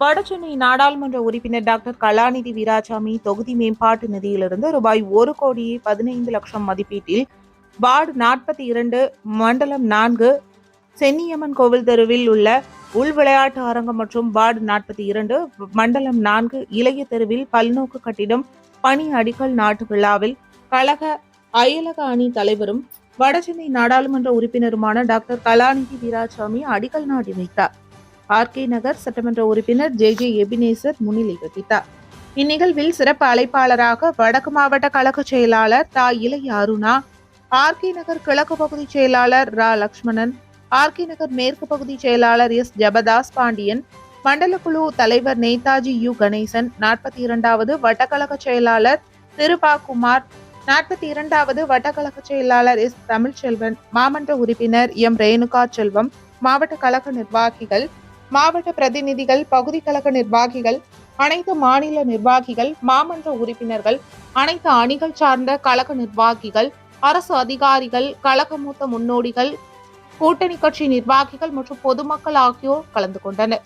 வடசென்னை நாடாளுமன்ற உறுப்பினர் டாக்டர் கலாநிதி வீராசாமி தொகுதி மேம்பாட்டு நிதியிலிருந்து ரூபாய் ஒரு கோடியே பதினைந்து லட்சம் மதிப்பீட்டில் வார்டு நாற்பத்தி இரண்டு மண்டலம் நான்கு சென்னியம்மன் கோவில் தெருவில் உள்ள உள் விளையாட்டு அரங்கம் மற்றும் வார்டு நாற்பத்தி இரண்டு மண்டலம் நான்கு இளைய தெருவில் பல்நோக்கு கட்டிடம் பணி அடிக்கல் நாட்டு விழாவில் கழக அயலக அணி தலைவரும் வடசென்னை நாடாளுமன்ற உறுப்பினருமான டாக்டர் கலாநிதி வீராசாமி அடிக்கல் நாட்டி வைத்தார். ஆர்கே நகர் சட்டமன்ற உறுப்பினர் ஜே ஜே எபினேசர் முன்னிலை வகித்தார். இந்நிகழ்வில் சிறப்பு அழைப்பாளராக வடக்கு மாவட்ட கழக செயலாளர் தா. இளைய அருணா ஆர்கே நகர் கிழக்கு பகுதி செயலாளர் ரா. லக்ஷ்மணன் ஆர்கே நகர் மேற்கு பகுதி செயலாளர் எஸ். ஜபதாஸ் பாண்டியன் மண்டல குழு தலைவர் நேதாஜி யு. கணேசன் நாற்பத்தி இரண்டாவது வட்டக்கழக செயலாளர் திருபாகுமார் நாற்பத்தி இரண்டாவது வட்டக்கழக செயலாளர் எஸ். தமிழ்ச்செல்வன் மாமன்ற உறுப்பினர் எம். ரேணுகா செல்வம் மாவட்ட கழக நிர்வாகிகள் மாவட்ட பிரதிநிதிகள் பகுதி கழக நிர்வாகிகள் அனைத்து மாநில நிர்வாகிகள் மாமன்ற உறுப்பினர்கள் அனைத்து அணிகள் சார்ந்த கழக நிர்வாகிகள் அரசு அதிகாரிகள் கழக மூத்த முன்னோடிகள் கூட்டணி கட்சி நிர்வாகிகள் மற்றும் பொதுமக்கள் ஆகியோர் கலந்து கொண்டனர்.